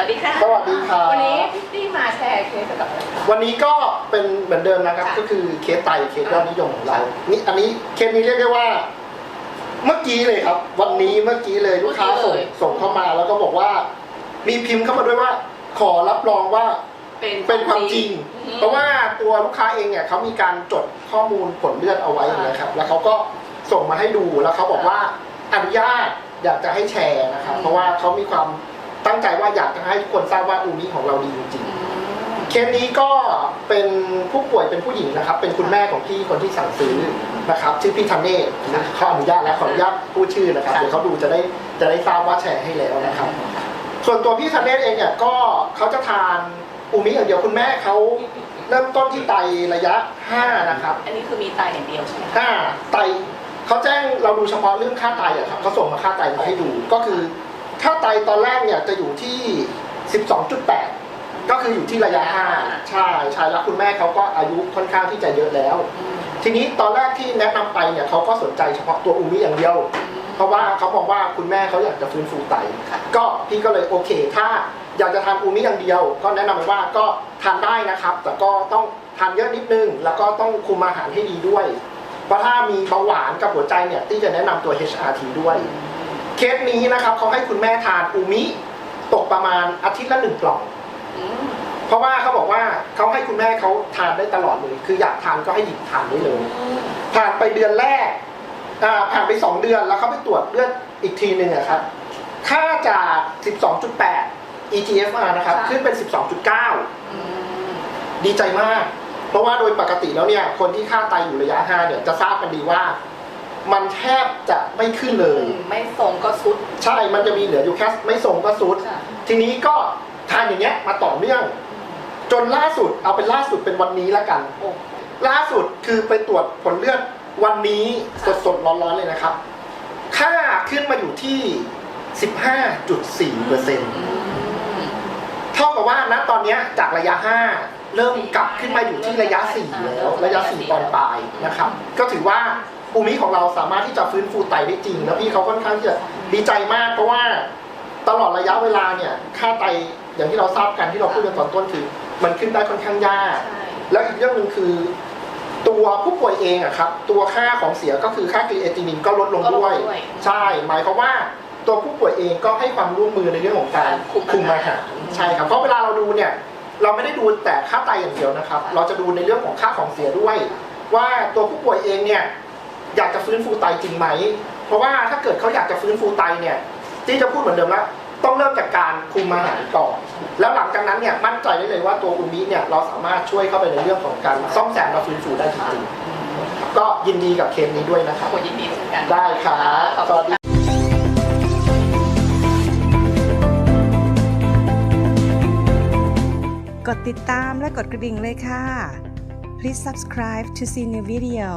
สวัสดีค่ะสวัสดีครับ วันนี้พี่ตี้มาแชร์เคสเกี่ยวกับอะไรคะวันนี้ก็เป็นเหมือนเดิมนะครับ ค่ะ ก็คือเคสไตเคสยอดนิยมของเรานี่อันนี้เคสนี้เรียกได้ว่า เมื่อกี้เลยครับ วันนี้เมื่อกี้เลยลูกค้าส่งส่งเข้ามาแล้วก็บอกว่า มีพิมพ์เข้ามาด้วยว่า ขอรับรองว่าเป็นเป็นความจริง อืมเพราะว่าตัวลูกค้าเองเนี่ยเขามีการจดข้อมูลผลเลือดเอาไว้นะครับ แล้วเขาก็ส่งมาให้ดูแล้วเขาบอกว่าอนุญาตอยากจะให้แชร์นะครับ เพราะว่าเขามีความ ตั้งใจว่าอยากจะให้ทุกคนทราบว่าอูมิของเราดีจริงอืๆมเคสนี้ก็เป็นผู้ป่วยเป็นผู้หญิงนะครับ เป็นคุณแม่ของพี่คนที่สั่งซื้อนะครับ ชื่อพี่ธันเนศนะเขาอนุญาตแล้วขออนุญาตพูดชื่อนะครับเดี๋ยวเขาดูจะได้จะได้ทราบว่าแชร์ให้แล้วนะครับ ส่วนตัวพี่ธันเนศเองเนี่ยก็เขาจะทานอูมิอย่างเดียวคุณแม่เขาเริ่มต้นที่ไตระยะ 5 นะครับ อันนี้คือมีไตอย่างเดียวใช่ไหมคะ5ไตเขาแจ้งเราดูเฉพาะเรื่องค่าไตอะครับเขาส่งมาค่าไตมาให้ดูก็คือ ค่าไตตอนแรกเนี่ยจะอยู่ที่ 12.8 ก็คืออยู่ที่ระยะ 5 ใช่ใช่แล้วคุณแม่เขาก็อายุค่อนข้างที่จะเยอะแล้ว ทีนี้ตอนแรกที่แนะนำไปเนี่ยเขาก็สนใจเฉพาะตัวอูมิอย่างเดียว เพราะว่าเขาบอกว่าคุณแม่เขาอยากจะฟื้นฟูไต ก็พี่ก็เลยโอเค ถ้าอยากจะทานอูมิอย่างเดียว ก็แนะนำไปว่าก็ทานได้นะครับ แต่ก็ต้องทานเยอะนิดนึง แล้วก็ต้องคุมอาหารให้ดีด้วย เพราะถ้ามีเบาหวานกับหัวใจเนี่ยที่จะแนะนำตัว HRT ด้วย เคสนี้นะครับเขาให้คุณแม่ทานอูมิตกประมาณอาทิตย์ละหนึ่งกล่องอืมเพราะว่าเขาบอกว่าเขาให้คุณแม่เขาทานได้ตลอดเลย คืออยากทานก็ให้หยิบทานได้เลยผ่านไปเดือนแรกอ่าผ่านไป2เดือนแล้วเขาไปตรวจเลือดอีกทีหนึ่งอะครับ ค่าจาก 12.8 EGFR นะครับ ขึ้นเป็น 12.9อืมดีใจมาก เพราะว่าโดยปกติแล้วเนี่ย คนที่ค่าไตอยู่ระยะ 5 เนี่ย จะทราบกันดีว่า มันแทบจะไม่ขึ้นเลย ไม่ทรงก็สุด ใช่ มันจะมีเหลืออยู่แค่ไม่ทรงก็สุด ค่ะ ทีนี้ก็ทานอย่างเงี้ยมาต่อเนื่อง จนล่าสุดเอาเป็นล่าสุดเป็นวันนี้แล้วกัน โอ้ ล่าสุดคือไปตรวจผลเลือดวันนี้สค่ะดสดๆ ร้อนๆ เลยนะครับ ค่าขึ้นมาอยู่ที่ 15.4เปอร์เซ็นต์อืมเท่ากับว่าณตอนเนี้ยจากระยะ 5 เริ่มกลับขึ้นมาอยู่ที่ระยะ 4 แล้ว ระยะ 4 ตอนปลายนะครับ ก็ถือว่า อูมิของเราสามารถที่จะฟื้นฟูไตได้จริง แล้วพี่เขาค่อนข้างที่จะดีใจมาก เพราะว่าตลอดระยะเวลาเนี่ยค่าไตอย่างที่เราทราบกันที่เราพูดกันตอนต้นคือ มันขึ้นได้ค่อนข้างยาก แล้วอีกเรื่องหนึ่งคือ ตัวผู้ป่วยเองอะครับตัวค่าของเสียก็คือค่าครีเอตินินก็ลดลงด้วย ใช่ หมายความว่าตัวผู้ป่วยเองก็ให้ความร่วมมือในเรื่องของการคุมอาหารใช่ครับเพราะเวลาเราดูเนี่ยเราไม่ได้ดูแต่ค่าไตอย่างเดียวนะครับ เราจะดูในเรื่องของค่าของเสียด้วย ว่าตัวผู้ป่วยเองเนี่ย อยากจะฟื้นฟูไตจริงไหม เพราะว่าถ้าเกิดเขาอยากจะฟื้นฟูไตเนี่ยที่จะพูดเหมือนเดิมแล้วต้องเริ่มจากการคุมอาหารก่อน แล้วหลังจากนั้นเนี่ยมั่นใจได้เลยว่าตัวอูมิเนี่ยเราสามารถช่วยเข้าไปในเรื่องของการซ่อมแซมและฟื้นฟูได้จริงๆก็ยินดีกับเคสนี้ด้วยนะครับโอ้ยินดีเช่นกันได้ครับขอบสคุวัณสดีค่ะกดติดตามและกดกระดิ่งเลยค่ะ Please subscribe to see new video